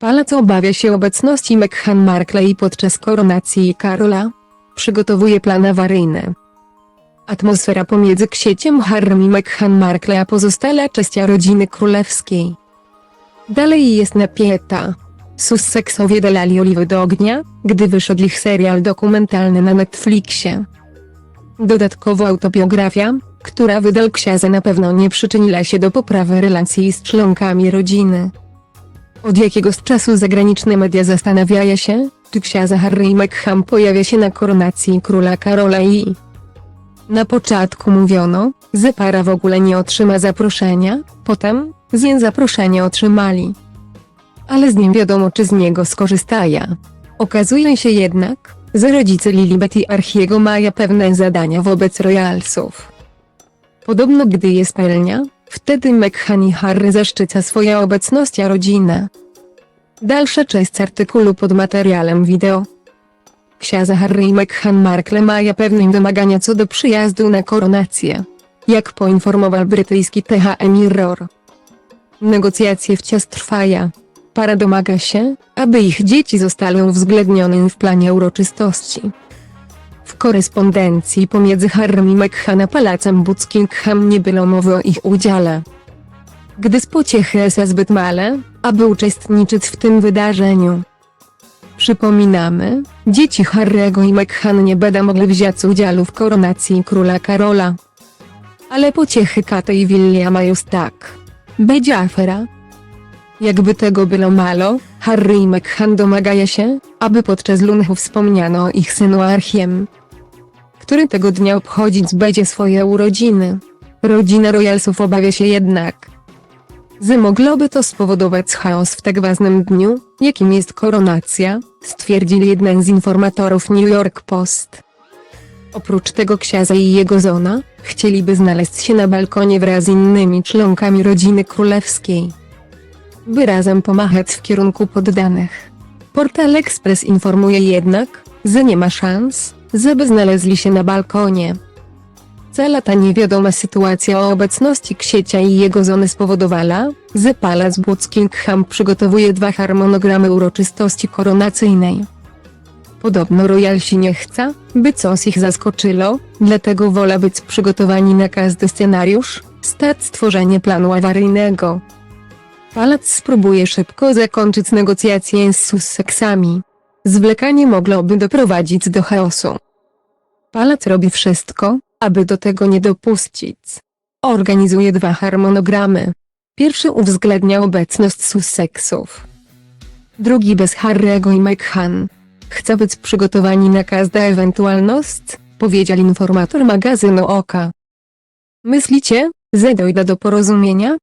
Palac obawia się obecności Meghan Markle podczas koronacji Karola. Przygotowuje plan awaryjny. Atmosfera pomiędzy księciem Harrym i Meghan Markle a pozostała część rodziny królewskiej. Dalej jest napięta. Sussexowie dolali oliwy do ognia, gdy wyszedł ich serial dokumentalny na Netflixie. Dodatkowo autobiografia, która wydał księdza na pewno nie przyczyniła się do poprawy relacji z członkami rodziny. Od jakiegoś czasu zagraniczne media zastanawiają się, czy księdza Harry Meghan pojawia się na koronacji króla Karola i... Na początku mówiono, że para w ogóle nie otrzyma zaproszenia, potem, że zaproszenie otrzymali. Ale z nim wiadomo czy z niego skorzystają. Okazuje się jednak, że rodzice Lilibet i Archiego mają pewne zadania wobec royalsów. Podobno gdy je spełnia, wtedy Meghan i Harry zaszczyca swoją obecność a rodzinę. Dalsza część artykułu pod materiałem wideo. Księża Harry i Meghan Markle mają pewne wymagania co do przyjazdu na koronację. Jak poinformował brytyjski TH Mirror. Negocjacje wciąż trwają. Para domaga się, aby ich dzieci zostały uwzględnione w planie uroczystości. W korespondencji pomiędzy Harrym i Meghan a Palacem Buckingham nie było mowy o ich udziale. Gdy z pociechy jest zbyt male, aby uczestniczyć w tym wydarzeniu. Przypominamy, dzieci Harry'ego i Meghan nie będą mogły wziąć udziału w koronacji króla Karola. Ale pociechy Katy i Williama już tak. Będzie afera. Jakby tego było mało, Harry i Meghan domagają się, aby podczas lunchu wspomniano o ich synu Archiem, który tego dnia obchodzić będzie swoje urodziny. Rodzina Royalsów obawia się jednak, że mogłoby to spowodować chaos w tak ważnym dniu, jakim jest koronacja, stwierdzili jeden z informatorów New York Post. Oprócz tego księża i jego żona, chcieliby znaleźć się na balkonie wraz z innymi członkami rodziny królewskiej. By razem pomachać w kierunku poddanych. Portal Express informuje jednak, że nie ma szans, żeby znaleźli się na balkonie. Cała ta niewiadoma sytuacja o obecności księcia i jego żony spowodowała, że Palace Buckingham przygotowuje dwa harmonogramy uroczystości koronacyjnej. Podobno royalsi nie chce, by coś ich zaskoczyło, dlatego wola być przygotowani na każdy scenariusz, stać stworzenie planu awaryjnego. Palac spróbuje szybko zakończyć negocjacje z Sussexami. Zwlekanie mogłoby doprowadzić do chaosu. Palac robi wszystko, aby do tego nie dopuścić. Organizuje dwa harmonogramy. Pierwszy uwzględnia obecność Sussexów. Drugi bez Harry'ego i Meghan. Chce być przygotowani na każdą ewentualność, powiedział informator magazynu Oka. Myślicie, że dojdę do porozumienia?